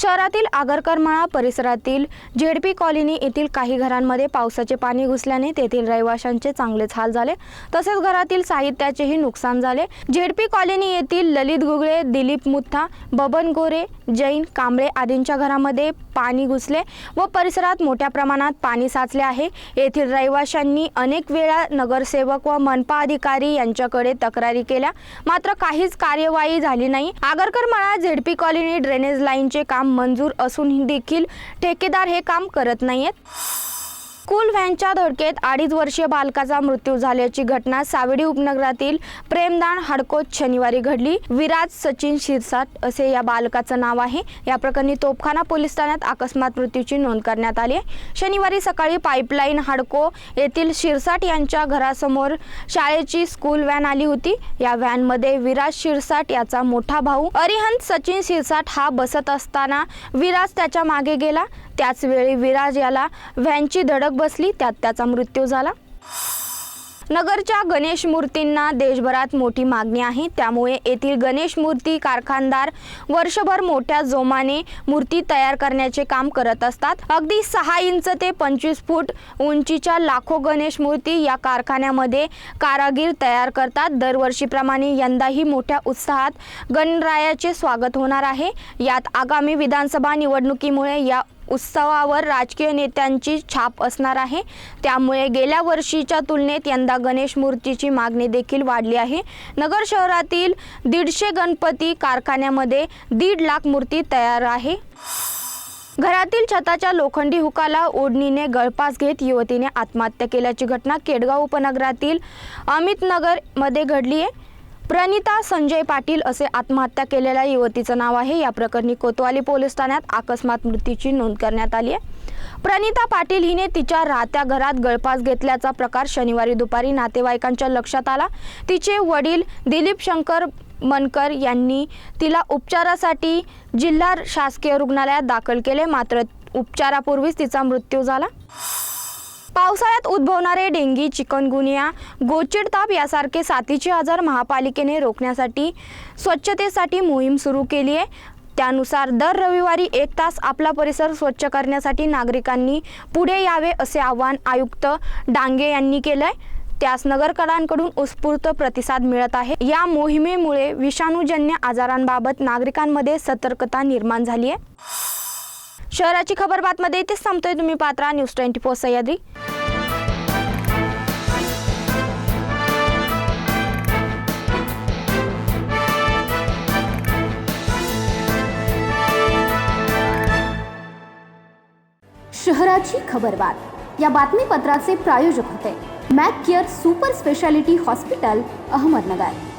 शहरातील आगरकरमाळा परिसरातील ZP colony येथील काही घरांमध्ये पावसाचे पाणी घुसल्याने तेथील रहिवाशांचे चांगलेच हाल झाले. तसेच घरातील साहित्याचेही नुकसान झाले. झेडपी कॉलनी येथील ललित गुगळे दिलीप मुथा बबन गोरे जैन कांबळे आदींच्या घरामध्ये पाणी घुसले व परिसरात मोठ्या प्रमाणात पाणी साचले आहे. येथील रहिवाशांनी अनेक वेळा नगरसेवक व मनपा अधिकारी यांच्याकडे तक्रारी केल्या. मात्र काहीच कार्यवाही झाली नाही. आगरकर मळा झेडपी कॉलनी ड्रेनेज लाईनचे काम मंजूर असून देखील ठेकेदार हे काम करत नाहीयेत. स्कूल व्हॅनच्या धडकेत अडीच वर्षीय बालकाचा मृत्यू झाल्याची घटना सावडी उपनगरातील प्रेमदान हडकोत शनिवारी घडली. विराज सचिन शिरसाट असे या बालकाचं नाव आहे. या प्रकरणी तोपखाना पोलीस ठाण्यात अकस्मात मृत्यूची नोंद करण्यात आली आहे. शनिवारी सकाळी पाईपलाईन हाडको येथील शिरसाट यांच्या घरासमोर शाळेची स्कूल व्हॅन आली होती. या व्हॅनमध्ये विराज शिरसाट याचा मोठा भाऊ अरिहंत सचिन शिरसाट हा बसत असताना विराज त्याच्यामागे गेला. त्याच वेळी विराज याला व्हॅनची धडक बसली त्यात त्याचा मृत्यू झाला. नगरच्या गणेश मूर्तींना देशभरात मोठी मागणी आहे. त्यामुळे येथील गणेश मूर्ती कारखानदार वर्षभर मोठ्या जोमाने मूर्ती तयार करण्याचे काम करत असतात. अगदी सहा इंच ते पंचवीस फूट उंचीच्या लाखो गणेश मूर्ती या कारखान्यामध्ये कारागीर तयार करतात. दरवर्षीप्रमाणे यंदाही मोठ्या उत्साहात गणरायाचे स्वागत होणार आहे. यात आगामी विधानसभा निवडणुकीमुळे या उत्सवावर राजकीय नेत्यांची छाप असणार आहे. त्यामुळे गेल्या वर्षीच्या तुलनेत यंदा गणेश मूर्तीची मागणी देखील वाढली आहे. नगर शहरातील दीडशे गणपती कारखान्यामध्ये दीड लाख मूर्ती तयार आहे. घरातील छताच्या लोखंडी हुकाला ओढणीने गळपास घेत युवतीने आत्महत्या केल्याची घटना केडगाव उपनगरातील अमितनगरमध्ये घडली आहे. प्रणिता संजय पाटील असे आत्महत्या केलेल्या युवतीचं नाव आहे. या प्रकरणी कोतवाली पोलीस ठाण्यात अकस्मात मृत्यूची नोंद करण्यात आली आहे. प्रणिता पाटील हिने तिच्या राहत्या घरात गळपास घेतल्याचा प्रकार शनिवारी दुपारी नातेवाईकांच्या लक्षात आला. तिचे वडील दिलीप शंकर मनकर यांनी तिला उपचारासाठी जिल्हा शासकीय रुग्णालयात दाखल केले. मात्र उपचारापूर्वीच तिचा मृत्यू झाला. पावसाळ्यात उद्भवणारे डेंगी चिकनगुनिया गोचिड ताप यासारखे साथीचे आजार महापालिकेने रोखण्यासाठी स्वच्छतेसाठी मोहीम सुरू केली आहे. त्यानुसार दर रविवारी एक तास आपला परिसर स्वच्छ करण्यासाठी नागरिकांनी पुढे यावे असे आवाहन आयुक्त डांगे यांनी केलंय. त्यास नगरकरांकडून उत्स्फूर्त प्रतिसाद मिळत आहे. या मोहिमेमुळे विषाणूजन्य आजारांबाबत नागरिकांमध्ये सतर्कता निर्माण झाली आहे. शहराची खबर बातमध्ये इथेच थांबतोय तुम्ही Patra. News twenty four Sahyadri. शहराची खबरबात या बातमीपत्राचे प्रायोजक होते. Mac care super speciality hospital Ahmednagar.